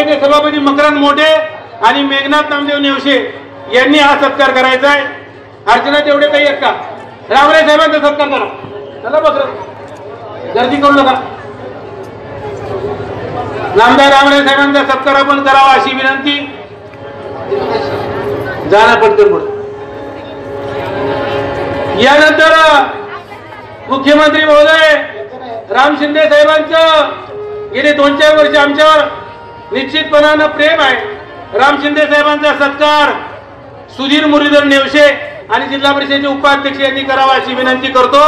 तालुक्याचे सभापती मकरंद मोठे आणि मेघनाथ नामदेव नेवशे यांनी हा सत्कार करायचा आहे. अर्चना तेवढे काही आहेत का? रामराय साहेबांचा सत्कार करा. चला बकर. गर्दी करू नका. नामदार रामराय साहेबांचा सत्कार आपण करावा अशी विनंती. जाणार पटकन पुढे. यानंतर मुख्यमंत्री महोदय राम शिंदे साहेबांचं गेले दोन चार वर्ष आमच्यावर निश्चितपणानं प्रेम आहे. राम शिंदे साहेबांचा सत्कार सुधीर मुरलीधर नेवशे आणि जिल्हा परिषदेचे उपाध्यक्ष यांनी करावा अशी विनंती करतो.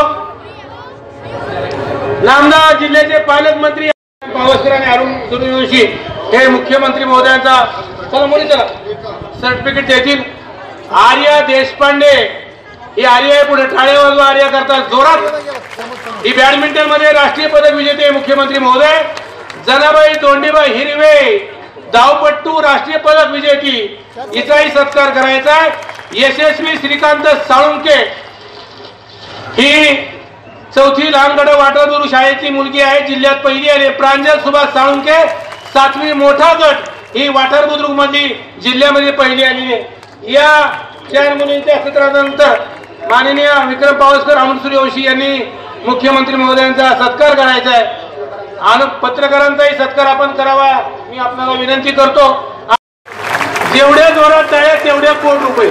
नामदार जिल्ह्याचे पालकमंत्री पावसकर आणि अरुण सूर्यवंशी हे मुख्यमंत्री महोदयांचा चला मुली चला. सर्टिफिकेट देतील. आर्या देशपांडे. ही आर्या आहे पुढे टाळे आर्या करतात जोरात. ही बॅडमिंटनमध्ये राष्ट्रीय पदक विजेते मुख्यमंत्री महोदय. जनाबाई तोंडीबाई हिरवे धावपट्टू राष्ट्रीय पदक विजेती हिचाही सत्कार करायचा आहे. यशस्वी श्रीकांत साळुंके ही चौथी लहानगड वाटादूर शाळेची मुलगी आहे. जिल्ह्यात पहिली आली प्रांजल सुभाष साळुंके सातवी मोठा गट ही वाठार बुद्रुक मधली जिल्ह्यामध्ये पहिली आली आहे. या चार मुलींच्या सत्रानंतर माननीय विक्रम पावसकर अमोल यांनी मुख्यमंत्री महोदयांचा सत्कार करायचा आहे. आणि पत्रकारांचाही सत्कार आपण करावा. मी आपल्याला विनंती करतो. जेवढ्या जोरात टाळ्या तेवढ्या कोट रुपये.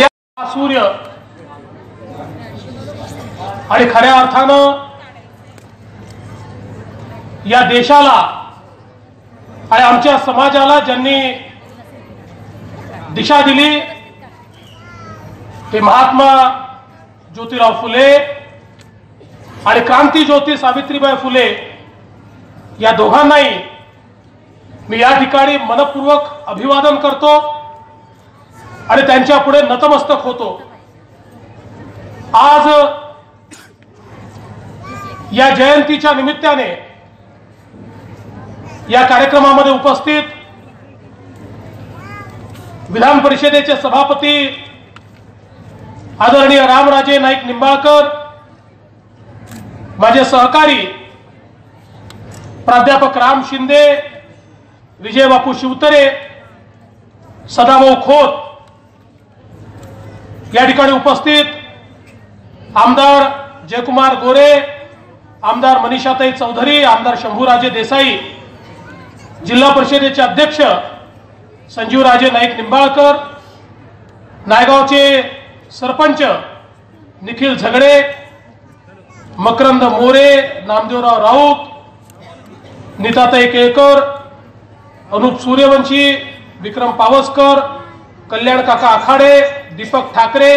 या सूर्य आणि खऱ्या अर्थानं या देशाला आणि आमच्या समाजाला ज्यांनी दिशा दिली ते महात्मा ज्योतिराव फुले आणि क्रांती ज्योती सावित्रीबाई फुले या दोघांनाही मी या ठिकाणी मनपूर्वक अभिवादन करतो आणि त्यांच्या पुढे नतमस्तक होतो. आज या जयंतीच्या निमित्ताने या कार्यक्रमामध्ये उपस्थित विधान परिषदेचे सभापती आदरणीय रामराजे नाईक निंबाळकर माझे सहकारी प्राध्यापक राम शिंदे विजय बापू शिवतरे सदाभाऊ खोत या ठिकाणी उपस्थित आमदार जयकुमार गोरे आमदार मनीषाताई चौधरी आमदार शंभूराजे देसाई जिल्हा परिषदेचे अध्यक्ष संजीवराजे नाईक निंबाळकर नायगावचे सरपंच निखिल झगडे मकरंद मोरे नामदेवराव राऊत नीताताई केळकर अनुप सूर्यवंशी विक्रम पावसकर कल्याण काका आखाडे दीपक ठाकरे.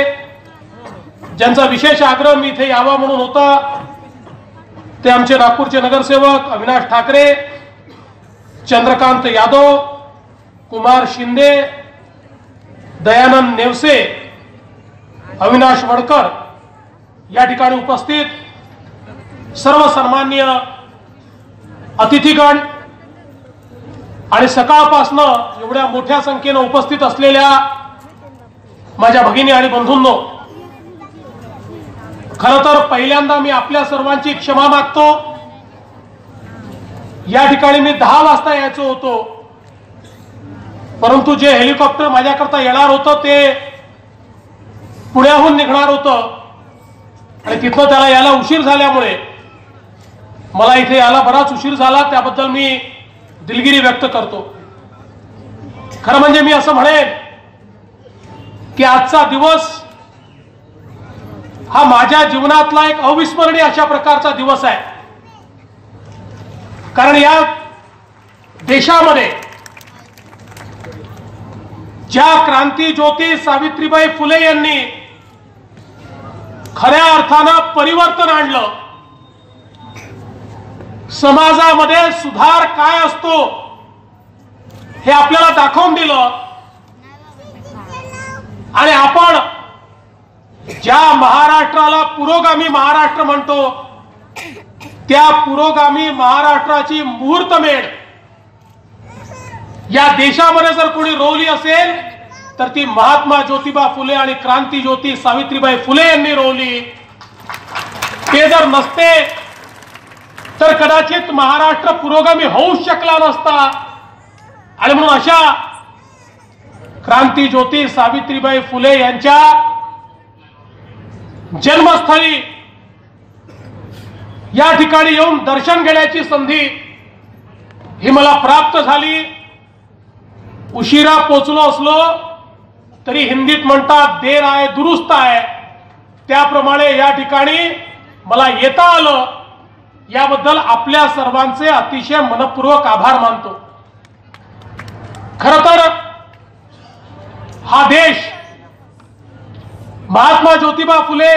ज्यांचा विशेष आग्रह मी इथे यावा म्हणून होता ते आमचे नागपूरचे नगरसेवक अविनाश ठाकरे चंद्रकांत यादव कुमार शिंदे दयानंद नेवसे अविनाश वडकर या ठिकाणी उपस्थित सर्व सन्मान्य अतिथीगण आणि सकाळपासनं एवढ्या मोठ्या संख्येनं उपस्थित असलेल्या माझ्या भगिनी आणि बंधूंनो खर तर पहिल्यांदा मी आपल्या सर्वांची क्षमा मागतो. या ठिकाणी मी दहा वाजता यायचो होतो. परंतु जे हेलिकॉप्टर माझ्याकरता येणार होतं ते पुण्याहून निघणार होतं. आणि तिथं त्याला यायला उशीर झाल्यामुळे मला इथे यायला बराच उशीर झाला त्याबद्दल मी दिलगिरी व्यक्त करतो. खरं म्हणजे मी असं म्हणेन की आजचा दिवस हा माझ्या जीवनातला एक अविस्मरणीय अशा प्रकारचा दिवस आहे. कारण या देशामध्ये ज्या क्रांती ज्योती सावित्रीबाई फुले यांनी खऱ्या अर्थानं परिवर्तन आणलं समाजामध्ये सुधार काय असतो हे आपल्याला दाखवून दिलं. आणि आपण ज्या महाराष्ट्राला पुरोगामी महाराष्ट्र म्हणतो त्या पुरोगामी महाराष्ट्राची मुहूर्तमेढ या देशामध्ये जर कोणी रोवली असेल तर ती महात्मा ज्योतिबा फुले आणि क्रांती ज्योती सावित्रीबाई फुले यांनी रोवली. ते जर नसते तर कदाचित महाराष्ट्र पुरोगामी होऊच शकला नसता. आणि म्हणून अशा क्रांती ज्योती सावित्रीबाई फुले यांच्या जन्मस्थळी या ठिकाणी येऊन दर्शन घेण्याची संधी ही मला प्राप्त झाली. उशिरा पोचलो असलो तरी हिंदीत म्हणतात देर आहे दुरुस्त आहे. त्याप्रमाणे या ठिकाणी मला येता आलं. याबद्दल आपल्या सर्वांचे अतिशय मनपूर्वक आभार मानतो. खर तर हा देश महात्मा ज्योतिबा फुले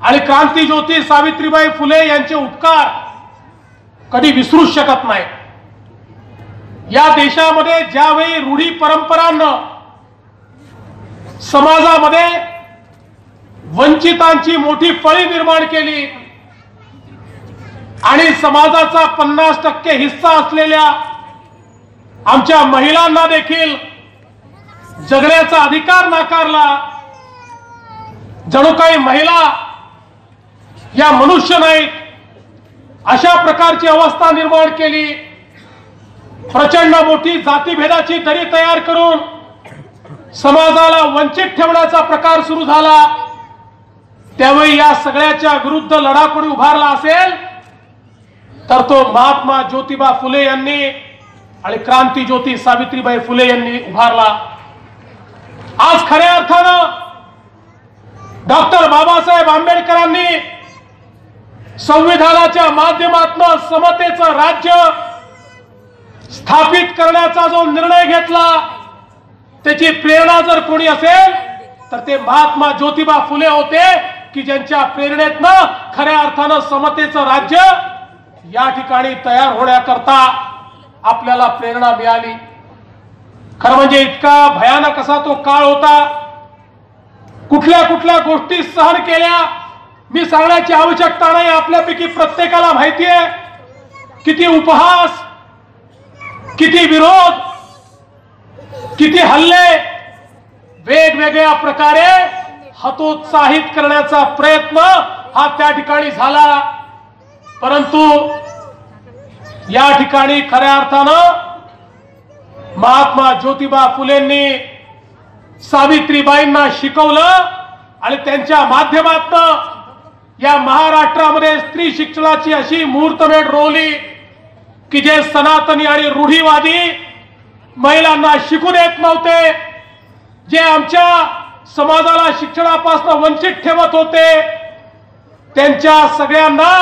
आणि क्रांती ज्योती सावित्रीबाई फुले यांचे उपकार कधी विसरूच शकत नाही. या देशामध्ये ज्यावेळी रूढी परंपरांना समाजामध्ये वंचितांची मोठी फळी निर्माण केली आणि समाजाचा पन्नास टक्के हिस्सा असलेल्या आमच्या महिलांना देखील जगण्याचा अधिकार नाकारला. जणू काही महिला या मनुष्य नाहीत. अशा प्रकारची अवस्था निर्माण केली. प्रचंड मोठी जातीभेदाची दरी तयार करून समाजाला वंचित ठेवण्याचा प्रकार सुरू झाला. त्यावेळी या सगळ्याच्या विरुद्ध लढा कोणी उभारला असेल. तर तो महात्मा ज्योतिबा फुले यांनी आणि क्रांती ज्योती सावित्रीबाई फुले यांनी उभारला. आज खऱ्या अर्थानं डॉक्टर बाबासाहेब आंबेडकरांनी संविधानाच्या माध्यमातून समतेचं राज्य स्थापित करण्याचा जो निर्णय घेतला त्याची प्रेरणा जर कोणी असेल तर ते महात्मा ज्योतिबा फुले होते की ज्यांच्या प्रेरणेतनं खऱ्या अर्थानं समतेचं राज्य या ठिकाणी तयार होण्याकरता आपल्याला प्रेरणा मिळाली. खरं म्हणजे इतका भयानक असा तो काळ होता. कुठल्या कुठल्या गोष्टी सहन केल्या मी सांगण्याची आवश्यकता नाही आपल्यापैकी प्रत्येकाला माहिती आहे. किती उपहास किती विरोध किती हल्ले वेगवेगळ्या प्रकारे हतोत्साहित करण्याचा प्रयत्न हा त्या ठिकाणी झाला. परंतु या ठिकाणी खऱ्या अर्थानं महात्मा ज्योतिबा फुलेंनी सावित्रीबाईंना शिकवलं आणि त्यांच्या माध्यमातून या महाराष्ट्रामध्ये स्त्री शिक्षणाची अशी मुहूर्तमेढ रोवली की जे सनातनी आणि रूढीवादी महिलांना शिकून येत नव्हते जे आमच्या समाजाला शिक्षणापासून वंचित ठेवत होते त्यांच्या सगळ्यांना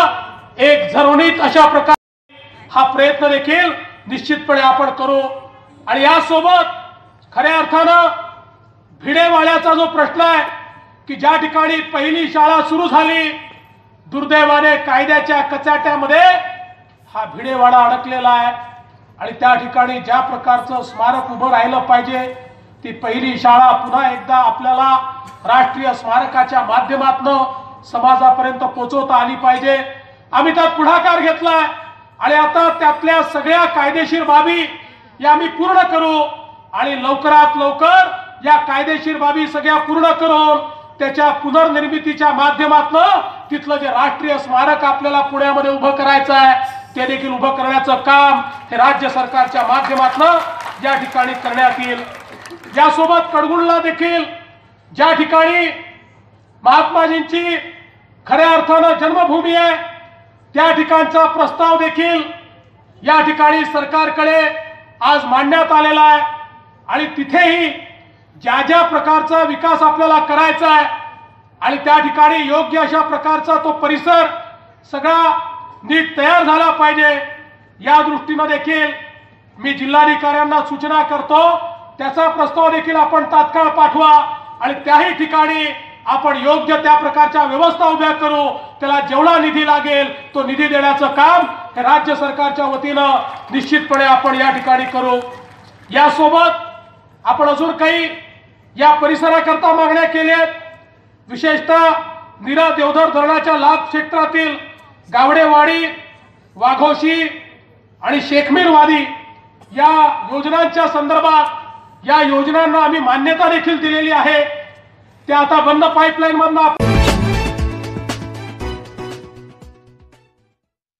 एक झरवणीत अशा प्रकारे हा प्रयत्न देखील निश्चितपणे आपण करू. आणि यासोबत खऱ्या अर्थानं भिडेवाड्याचा जो प्रश्न आहे की ज्या ठिकाणी पहिली शाळा सुरू झाली दुर्दैवाने कायद्याच्या कचाट्यामध्ये हा भिडेवाडा अडकलेला आहे. आणि त्या ठिकाणी ज्या प्रकारचं स्मारक उभं राहिलं पाहिजे ती पहिली शाळा पुन्हा एकदा आपल्याला राष्ट्रीय स्मारकाच्या माध्यमातून समाजापर्यंत पोचवता आली पाहिजे. आम्ही त्यात पुढाकार घेतलाय. आणि आता त्यातल्या सगळ्या कायदेशीर बाबी या आम्ही पूर्ण करू. आणि लवकरात लवकर या कायदेशीर बाबी सगळ्या पूर्ण करून त्याच्या पुनर्निर्मितीच्या माध्यमातून तिथलं जे राष्ट्रीय स्मारक आपल्याला पुण्यामध्ये उभं करायचं आहे ते देखील उभं करण्याचं काम हे राज्य सरकारच्या माध्यमातून या ठिकाणी करण्यात येईल. यासोबत कडगुणला देखील ज्या ठिकाणी महात्माजींची खऱ्या अर्थानं जन्मभूमी आहे त्या ठिकाणचा प्रस्ताव देखील या ठिकाणी सरकारकडे आज मांडण्यात आलेला आहे. आणि तिथेही ज्या ज्या प्रकारचा विकास आपल्याला करायचा आहे आणि त्या ठिकाणी योग्य अशा प्रकारचा तो परिसर सगळा नीट तयार झाला पाहिजे या दृष्टीनं देखील मी जिल्हाधिकाऱ्यांना सूचना करतो. त्याचा प्रस्ताव देखील आपण तात्काळ पाठवा आणि त्याही ठिकाणी आपण योग्य त्या प्रकारच्या व्यवस्था उभ्या करू. त्याला जेवढा निधी लागेल तो निधी देण्याचं काम हे राज्य सरकारच्या वतीनं निश्चितपणे आपण या ठिकाणी करू. यासोबत आपण अजून काही या परिसराकरता मागण्या केल्यात. विशेषतः निरा देवधर धरणाच्या लाभ क्षेत्रातील गावडेवाडी वाघोशी आणि शेखमीरवादी या योजनांच्या संदर्भात या योजनांना आम्ही मान्यता देखील दिलेली आहे. ते आता बंद पाईपलाईन मधनं